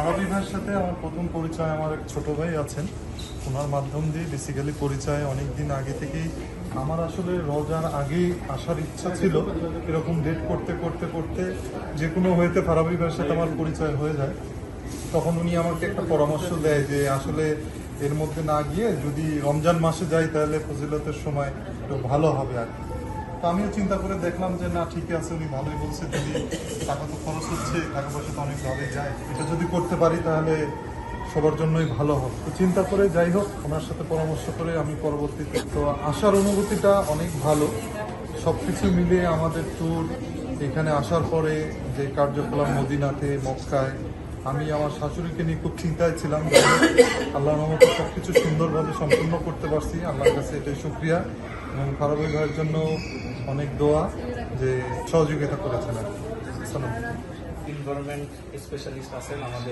আরবি ভাইয়ের সাথে আমার প্রথম পরিচয় আমার এক ছোট ভাই আছেন। ওনার মাধ্যম দিয়ে বেসিক্যালি পরিচয় অনেক দিন আগে থেকেই। আমার আসলে রোজার আগেই আসার ইচ্ছা ছিল, এরকম ডেট করতে করতে করতে যে কোনো হয়েতে ফারাবি ভাইয়ের সাথে আমার পরিচয় হয়ে যায়। তখন উনি আমাকে একটা পরামর্শ দেয় যে আসলে এর মধ্যে না গিয়ে যদি রমজান মাসে যাই তাহলে ফজিলতের সময় একটু ভালো হবে আর কি। আমিও চিন্তা করে দেখলাম যে না ঠিক আছে উনি ভালোই বলছে যদি টাকা তো খরচ হচ্ছে টাকা পয়সা তো অনেক ভালোই যায়। এটা যদি করতে পারি তাহলে সবার জন্যই ভালো হবে। তো চিন্তা করে যাই হোক ওনার সাথে পরামর্শ করে আমি পরবর্তীতে তো আসার অনুভূতিটা অনেক ভালো। সব কিছু মিলিয়ে আমাদের ট্যুর এখানে আসার পরে যে কার্যকলাপ মদিনাতে মক্কায় আমি আমার শাশুড়িকে নিয়ে খুব চিন্তায় ছিলাম হোক, আল্লাহর রহমতে সব কিছু সুন্দরভাবে সম্পূর্ণ করতে পারছি। আল্লাহর কাছে এটাই শুক্রিয়া। এবং ফারাবি ভাইয়ের জন্য অনেক দোয়া যে সহযোগিতা করেছেন আর কি। ইনভারনমেন্ট স্পেশালিস্ট আছেন আমাদের